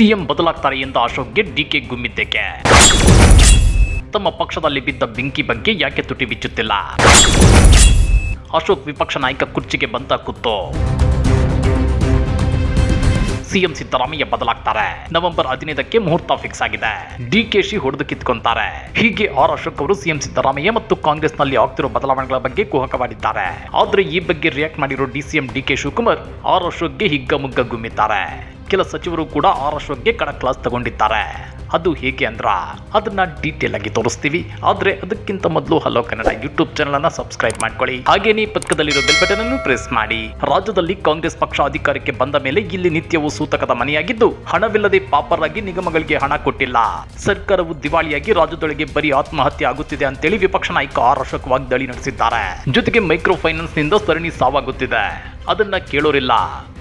CM ಬದಲಾಗ್ತಾರೆ ಎಂದು ಅಶೋಕ್ಗೆ DK ಗುಮ್ಮಿದ್ದಕ್ಕೆ ತಮ್ಮ ಪಕ್ಷದಲ್ಲಿ ಬಿದ್ದ ಬೆಂಕಿ ಬಗ್ಗೆ ಯಾಕೆ ತುಟಿ ಬಿಚ್ಚುತ್ತಿಲ್ಲ? ಅಶೋಕ್ ವಿಪಕ್ಷ ನಾಯಕ ಕುರ್ಚಿಗೆ ಬಂತ ಕುತ್ತು ಸಿಎಂ ಸಿದ್ದರಾಮಯ್ಯ ಬದಲಾಗ್ತಾರೆ. ನವೆಂಬರ್ ಹದಿನೈದಕ್ಕೆ ಮುಹೂರ್ತ ಫಿಕ್ಸ್ ಆಗಿದೆ. ಡಿಕೆಶಿ ಹೊಡೆದು ಕಿತ್ಕೊಂತಾರೆ. ಹೀಗೆ ಆರ್ ಅಶೋಕ್ ಅವರು ಸಿಎಂ ಸಿದ್ದರಾಮಯ್ಯ ಮತ್ತು ಕಾಂಗ್ರೆಸ್ನಲ್ಲಿ ಆಗ್ತಿರೋ ಬದಲಾವಣೆಗಳ ಬಗ್ಗೆ ಕುಹಕವಾಡಿದ್ದಾರೆ ಆದ್ರೆ ಈ ಬಗ್ಗೆ ರಿಯಾಕ್ಟ್ ಮಾಡಿರೋ ಡಿಸಿಎಂ ಡಿಕೆ ಶಿವಕುಮಾರ್ ಆರ್ ಅಶೋಕ್ಗೆ ಹಿಗ್ಗಮುಗ್ಗ ಗುಮ್ಮಿದ್ದಾರೆ. ಕೆಲ ಸಚಿವರು ಕೂಡ ಆರ್ ಅಶೋಕ್ಗೆ ಕಡ ಕ್ಲಾಸ್ ತಗೊಂಡಿದ್ದಾರೆ. ಅದು ಹೇಗೆ ಅಂದ್ರ, ಅದನ್ನ ಡೀಟೇಲ್ ಆಗಿ ತೋರಿಸ್ತೀವಿ. ಆದ್ರೆ ಅದಕ್ಕಿಂತ ಮೊದಲು ಹಲೋ ಕನ್ನಡ ಯೂಟ್ಯೂಬ್ ಚಾನಲ್ ಅನ್ನ ಸಬ್ಸ್ಕ್ರೈಬ್ ಮಾಡ್ಕೊಳ್ಳಿ. ಹಾಗೇನೇ ಪಕ್ಕದಲ್ಲಿರೋ ಬೆಲ್ ಬಟನ್ ಅನ್ನು ಪ್ರೆಸ್ ಮಾಡಿ. ರಾಜ್ಯದಲ್ಲಿ ಕಾಂಗ್ರೆಸ್ ಪಕ್ಷ ಅಧಿಕಾರಕ್ಕೆ ಬಂದ ಮೇಲೆ ಇಲ್ಲಿ ನಿತ್ಯವೂ ಸೂತಕದ ಮನೆಯಾಗಿದ್ದು, ಹಣವಿಲ್ಲದೆ ಪಾಪರಾಗಿ ನಿಗಮಗಳಿಗೆ ಹಣ ಕೊಟ್ಟಿಲ್ಲ. ಸರ್ಕಾರವು ದಿವಾಳಿಯಾಗಿ ರಾಜ್ಯದೊಳಗೆ ಬರೀ ಆತ್ಮಹತ್ಯೆ ಆಗುತ್ತಿದೆ ಅಂತೇಳಿ ವಿಪಕ್ಷ ನಾಯಕ ಆರ್ ಅಶೋಕ್ ವಾಗ್ದಾಳಿ ನಡೆಸಿದ್ದಾರೆ. ಜೊತೆಗೆ ಮೈಕ್ರೋ ಫೈನಾನ್ಸ್ನಿಂದ ಸರಣಿ ಸಾವಾಗುತ್ತಿದೆ. ಅದನ್ನ ಕೇಳೋರಿಲ್ಲ.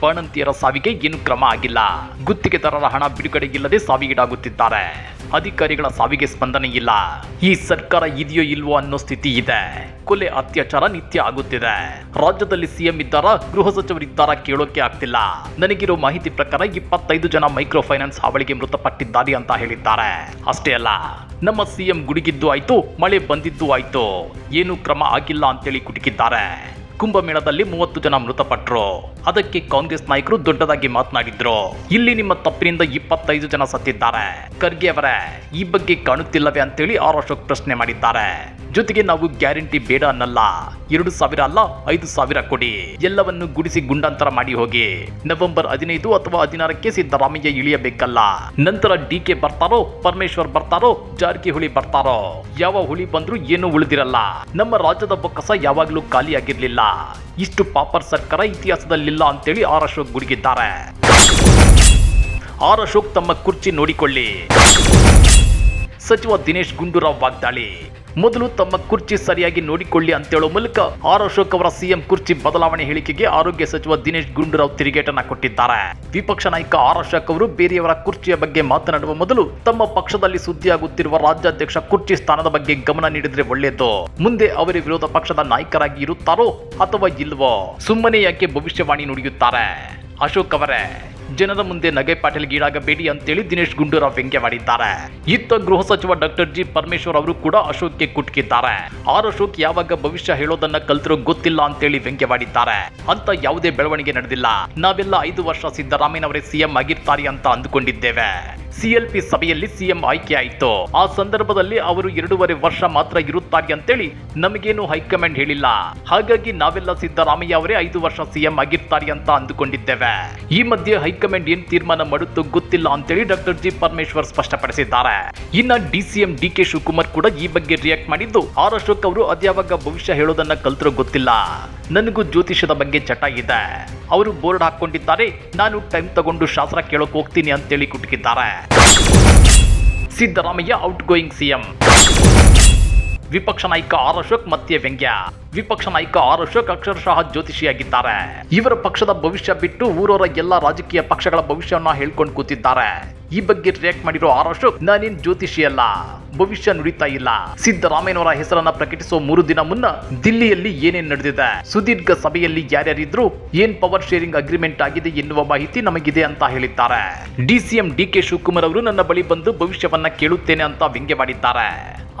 ಬಾಣಂತಿಯರ ಸಾವಿಗೆ ಏನು ಕ್ರಮ ಆಗಿಲ್ಲ. ಗುತ್ತಿಗೆದಾರರ ಹಣ ಬಿಡುಗಡೆಗಿಲ್ಲದೆ ಸಾವಿಗೀಡಾಗುತ್ತಿದ್ದಾರೆ. ಅಧಿಕಾರಿಗಳ ಸಾವಿಗೆ ಸ್ಪಂದನೆ ಇಲ್ಲ. ಈ ಸರ್ಕಾರ ಇದೆಯೋ ಇಲ್ವೋ ಅನ್ನೋ ಸ್ಥಿತಿ ಇದೆ. ಕೊಲೆ ಅತ್ಯಾಚಾರ ನಿತ್ಯ ಆಗುತ್ತಿದೆ. ರಾಜ್ಯದಲ್ಲಿ ಸಿಎಂ ಇದ್ದಾರ, ಗೃಹ ಸಚಿವರಿದ್ದಾರ ಕೇಳೋಕೆ ಆಗ್ತಿಲ್ಲ. ನನಗಿರೋ ಮಾಹಿತಿ ಪ್ರಕಾರ ಇಪ್ಪತ್ತೈದು ಜನ ಮೈಕ್ರೋ ಫೈನಾನ್ಸ್ ಹಾವಳಿಗೆ ಮೃತಪಟ್ಟಿದ್ದಾರೆ ಅಂತ ಹೇಳಿದ್ದಾರೆ. ಅಷ್ಟೇ ಅಲ್ಲ, ನಮ್ಮ ಸಿಎಂ ಗುಡುಗಿದ್ದು ಆಯ್ತು, ಮಳೆ ಬಂದಿದ್ದು ಆಯ್ತು. ಏನು ಕ್ರಮ ಆಗಿಲ್ಲ ಅಂತೇಳಿ ಕುಟುಕಿದ್ದಾರೆ. ಕುಂಭಮೇಳದಲ್ಲಿ ಮೂವತ್ತು ಜನ ಮೃತಪಟ್ಟರು ಅದಕ್ಕೆ ಕಾಂಗ್ರೆಸ್ ನಾಯಕರು ದೊಡ್ಡದಾಗಿ ಮಾತನಾಡಿದ್ರು. ಇಲ್ಲಿ ನಿಮ್ಮ ತಪ್ಪಿನಿಂದ ಇಪ್ಪತ್ತೈದು ಜನ ಸತ್ತಿದ್ದಾರೆ. ಖರ್ಗೆ ಅವರೇ, ಈ ಬಗ್ಗೆ ಕಾಣುತ್ತಿಲ್ಲವೇ ಅಂತೇಳಿ ಆರ್ ಅಶೋಕ್ ಪ್ರಶ್ನೆ ಮಾಡಿದ್ದಾರೆ. ಜೊತೆಗೆ ನಾವು ಗ್ಯಾರಂಟಿ ಬೇಡ ಅನ್ನಲ್ಲ. ಎರಡು ಸಾವಿರ ಅಲ್ಲ, ಐದು ಸಾವಿರ ಕೊಡಿ. ಎಲ್ಲವನ್ನು ಗುಡಿಸಿ ಗುಂಡಾಂತರ ಮಾಡಿ ಹೋಗಿ. ನವೆಂಬರ್ ಹದಿನೈದು ಅಥವಾ ಹದಿನಾರಕ್ಕೆ ಸಿದ್ದರಾಮಯ್ಯ ಇಳಿಯಬೇಕಲ್ಲ. ನಂತರ ಡಿ ಕೆ ಬರ್ತಾರೋ, ಪರಮೇಶ್ವರ್ ಬರ್ತಾರೋ, ಜಾರಕಿಹೊಳಿ ಬರ್ತಾರೋ? ಯಾವ ಹುಳಿ ಬಂದ್ರು ಏನು ಉಳಿದಿರಲ್ಲ. ನಮ್ಮ ರಾಜ್ಯದ ಬೊಕ್ಕಸ ಯಾವಾಗಲೂ ಖಾಲಿಯಾಗಿರ್ಲಿಲ್ಲ. ಇಷ್ಟು ಪಾಪರ್ ಸರ್ಕಾರ ಇತಿಹಾಸದಲ್ಲಿಲ್ಲ ಅಂತೇಳಿ ಆರ್ ಅಶೋಕ್ ಗುಡುಗಿದ್ದಾರೆ. ಆರ್ ಅಶೋಕ್ ತಮ್ಮ ಕುರ್ಚಿ ನೋಡಿಕೊಳ್ಳಿ. ಸಚಿವ ದಿನೇಶ್ ಗುಂಡೂರಾವ್ ವಾಗ್ದಾಳಿ. ಮೊದಲು ತಮ್ಮ ಕುರ್ಚಿ ಸರಿಯಾಗಿ ನೋಡಿಕೊಳ್ಳಿ ಅಂತೇಳೋ ಮೂಲಕ ಆರ್ ಅಶೋಕ್ ಅವರ ಸಿಎಂ ಕುರ್ಚಿ ಬದಲಾವಣೆ ಹೇಳಿಕೆಗೆ ಆರೋಗ್ಯ ಸಚಿವ ದಿನೇಶ್ ಗುಂಡೂರಾವ್ ತಿರುಗೇಟನ್ನ ಕೊಟ್ಟಿದ್ದಾರೆ. ವಿಪಕ್ಷ ನಾಯಕ ಆರ್ ಅಶೋಕ್ ಅವರು ಬೇರೆಯವರ ಕುರ್ಚಿಯ ಬಗ್ಗೆ ಮಾತನಾಡುವ ಮೊದಲು ತಮ್ಮ ಪಕ್ಷದಲ್ಲಿ ಸುದ್ದಿಯಾಗುತ್ತಿರುವ ರಾಜ್ಯಾಧ್ಯಕ್ಷ ಕುರ್ಚಿ ಸ್ಥಾನದ ಬಗ್ಗೆ ಗಮನ ನೀಡಿದ್ರೆ ಒಳ್ಳೆಯದು. ಮುಂದೆ ಅವರೇ ವಿರೋಧ ಪಕ್ಷದ ನಾಯಕರಾಗಿ ಇರುತ್ತಾರೋ ಅಥವಾ ಇಲ್ವೋ ಸುಮ್ಮನೆ ಯಾಕೆ ಭವಿಷ್ಯವಾಣಿ ನುಡಿಯುತ್ತಾರೆ? ಅಶೋಕ್ ಅವರೇ. ಜನರ ಮುಂದೆ ನಗೆ ಪಾಟೀಲ್ಗೀಡಾಗಬೇಡಿ ಅಂತೇಳಿ ದಿನೇಶ್ ಗುಂಡೂರಾವ್ ವ್ಯಂಗ್ಯವಾಡಿದ್ದಾರೆ. ಇತ್ತ ಗೃಹ ಸಚಿವ ಡಾಕ್ಟರ್ ಜಿ ಪರಮೇಶ್ವರ್ ಅವರು ಕೂಡ ಅಶೋಕ್ಗೆ ಕುಟ್ಕಿದ್ದಾರೆ. ಆರ್ ಅಶೋಕ್ ಯಾವಾಗ ಭವಿಷ್ಯ ಹೇಳೋದನ್ನ ಕಲ್ತಿರೋ ಗೊತ್ತಿಲ್ಲ ಅಂತೇಳಿ ವ್ಯಂಗ್ಯವಾಡಿದ್ದಾರೆ. ಅಂತ ಯಾವುದೇ ಬೆಳವಣಿಗೆ ನಡೆದಿಲ್ಲ. ನಾವೆಲ್ಲ ಐದು ವರ್ಷ ಸಿದ್ದರಾಮಯ್ಯನವರೇ ಸಿಎಂ ಆಗಿರ್ತಾರೆ ಅಂತ ಅಂದುಕೊಂಡಿದ್ದೇವೆ. ಸಿಎಲ್ಪಿ ಸಭೆಯಲ್ಲಿ ಸಿಎಂ ಆಯ್ಕೆ ಆಯಿತು ಆ ಸಂದರ್ಭದಲ್ಲಿ ಅವರು ಎರಡೂವರೆ ವರ್ಷ ಮಾತ್ರ ಇರುತ್ತಾರೆ ಅಂತೇಳಿ ನಮಗೇನು ಹೈಕಮಾಂಡ್ ಹೇಳಿಲ್ಲ. ಹಾಗಾಗಿ ನಾವೆಲ್ಲ ಸಿದ್ದರಾಮಯ್ಯ ಅವರೇ ಐದು ವರ್ಷ ಸಿಎಂ ಆಗಿರ್ತಾರೆ ಅಂತ ಅಂದುಕೊಂಡಿದ್ದೇವೆ. ಈ ಮಧ್ಯೆ ಹೈಕಮಾಂಡ್ ಏನ್ ತೀರ್ಮಾನ ಮಾಡುತ್ತೋ ಗೊತ್ತಿಲ್ಲ ಅಂತೇಳಿ ಡಾಕ್ಟರ್ ಜಿ ಪರಮೇಶ್ವರ್ ಸ್ಪಷ್ಟಪಡಿಸಿದ್ದಾರೆ. ಇನ್ನ ಡಿಸಿಎಂ ಡಿ ಕೆ ಶಿವಕುಮಾರ್ ಕೂಡ ಈ ಬಗ್ಗೆ ರಿಯಾಕ್ಟ್ ಮಾಡಿದ್ದು ಆರ್ ಅಶೋಕ್ ಅವರು ಅದ್ಯಾವಾಗ ಭವಿಷ್ಯ ಹೇಳೋದನ್ನ ಕಲ್ತರೋ ಗೊತ್ತಿಲ್ಲ. ನನಗೂ ಜ್ಯೋತಿಷದ ಬಗ್ಗೆ ಚಟ ಇದೆ. ಅವರು ಬೋರ್ಡ್ ಹಾಕೊಂಡಿದ್ದಾರೆ. ನಾನು ಟೈಮ್ ತಗೊಂಡು ಶಾಸ್ತ್ರ ಕೇಳೋಕೆ ಹೋಗ್ತೀನಿ ಅಂತೇಳಿ ಕುಟುಕಿದ್ದಾರೆ. ಸಿದ್ದರಾಮಯ್ಯ ಔಟ್ ಗೋಯಿಂಗ್ ಸಿಎಂ ವಿಪಕ್ಷ ನಾಯಕ ಆರ್ ಅಶೋಕ್ ಮತ್ತೆ ವ್ಯಂಗ್ಯ. ವಿಪಕ್ಷ ನಾಯಕ ಆರ್ ಅಶೋಕ್ ಅಕ್ಷರಶಃ ಜ್ಯೋತಿಷಿಯಾಗಿದ್ದಾರೆ. ಇವರ ಪಕ್ಷದ ಭವಿಷ್ಯ ಬಿಟ್ಟು ಊರವರ ಎಲ್ಲ ರಾಜಕೀಯ ಪಕ್ಷಗಳ ಭವಿಷ್ಯವನ್ನ ಹೇಳ್ಕೊಂಡು ಕೂತಿದ್ದಾರೆ. ಈ ಬಗ್ಗೆ ರಿಯಾಕ್ಟ್ ಮಾಡಿರೋ ಆರ್ ಅಶೋಕ್ ನಾನೇನ್ ಜ್ಯೋತಿಷಿ ಅಲ್ಲ. ಭವಿಷ್ಯ ನುಡಿತಾ ಇಲ್ಲ. ಸಿದ್ದರಾಮಯ್ಯನವರ ಹೆಸರನ್ನ ಪ್ರಕಟಿಸುವ ಮೂರು ದಿನ ಮುನ್ನ ದಿಲ್ಲಿಯಲ್ಲಿ ಏನೇನ್ ನಡೆದಿದೆ? ಸುದೀರ್ಘ ಸಭೆಯಲ್ಲಿ ಯಾರ್ಯಾರಿದ್ರು ಏನ್ ಪವರ್ ಶೇರಿಂಗ್ ಅಗ್ರಿಮೆಂಟ್ ಆಗಿದೆ ಎನ್ನುವ ಮಾಹಿತಿ ನಮಗಿದೆ ಅಂತ ಹೇಳಿದ್ದಾರೆ. ಡಿಸಿಎಂ ಡಿ ಕೆ ಶಿವಕುಮಾರ್ ಅವರು ನನ್ನ ಬಳಿ ಬಂದು ಭವಿಷ್ಯವನ್ನ ಕೇಳುತ್ತೇನೆ ಅಂತ ವ್ಯಂಗ್ಯವಾಡಿದ್ದಾರೆ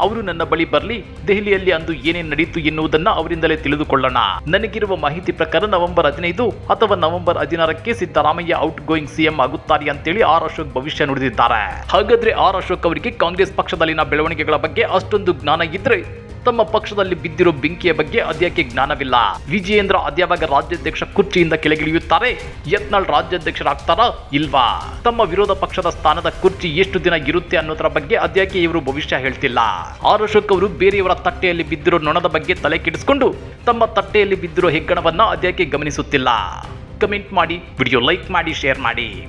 ಅವರು ನನ್ನ ಬಳಿ ಬರಲಿ, ದೆಹಲಿಯಲ್ಲಿ ಅಂದು ಏನೇನ್ ನಡೆಯಿತು ಎನ್ನುವುದನ್ನ ಅವರಿಂದಲೇ ತಿಳಿದುಕೊಳ್ಳೋಣ. ನನಗಿರುವ ಮಾಹಿತಿ ಪ್ರಕಾರ ನವೆಂಬರ್ ಹದಿನೈದು ಅಥವಾ ನವೆಂಬರ್ ಹದಿನಾರಕ್ಕೆ ಸಿದ್ದರಾಮಯ್ಯ ಔಟ್ ಗೋಯಿಂಗ್ ಸಿಎಂ ಆಗುತ್ತಾರೆ ಅಂತೇಳಿ ಆರ್ ಅಶೋಕ್ ಭವಿಷ್ಯ ನುಡಿದಿದ್ದಾರೆ. ಹಾಗಾದ್ರೆ ಆರ್ ಅಶೋಕ್ ಅವರಿಗೆ ಕಾಂಗ್ರೆಸ್ ಪಕ್ಷದಲ್ಲಿನ ಬೆಳವಣಿಗೆಗಳ ಬಗ್ಗೆ ಅಷ್ಟೊಂದು ಜ್ಞಾನ ಇದ್ರೆ ತಮ್ಮ ಪಕ್ಷದಲ್ಲಿ ಬಿದ್ದಿರೋ ಬೆಂಕಿಯ ಬಗ್ಗೆ ಅದ್ಯಾಕೆ ಜ್ಞಾನವಿಲ್ಲ? ವಿಜಯೇಂದ್ರ ಅದ್ಯಾವಾಗ ರಾಜ್ಯಾಧ್ಯಕ್ಷ ಕುರ್ಚಿಯಿಂದ ಕೆಳಗಿಳಿಯುತ್ತಾರೆ? ಯತ್ನಾಳ್ ರಾಜ್ಯಾಧ್ಯಕ್ಷರಾಗ್ತಾರಾ ಇಲ್ವಾ? ತಮ್ಮ ವಿರೋಧ ಪಕ್ಷದ ಸ್ಥಾನದ ಕುರ್ಚಿ ಎಷ್ಟು ದಿನ ಇರುತ್ತೆ ಅನ್ನೋದರ ಬಗ್ಗೆ ಅದ್ಯಾಕೆ ಇವರು ಭವಿಷ್ಯ ಹೇಳ್ತಿಲ್ಲ? ಆರ್ ಅಶೋಕ್ ಅವರು ಬೇರೆಯವರ ತಟ್ಟೆಯಲ್ಲಿ ಬಿದ್ದಿರೋ ನೊಣದ ಬಗ್ಗೆ ತಲೆ ಕೆಡಿಸಿಕೊಂಡು ತಮ್ಮ ತಟ್ಟೆಯಲ್ಲಿ ಬಿದ್ದಿರೋ ಹೆಗ್ಗಣವನ್ನ ಅದ್ಯಾಕೆ ಗಮನಿಸುತ್ತಿಲ್ಲ? ಕಮೆಂಟ್ ಮಾಡಿ, ವಿಡಿಯೋ ಲೈಕ್ ಮಾಡಿ, ಶೇರ್ ಮಾಡಿ.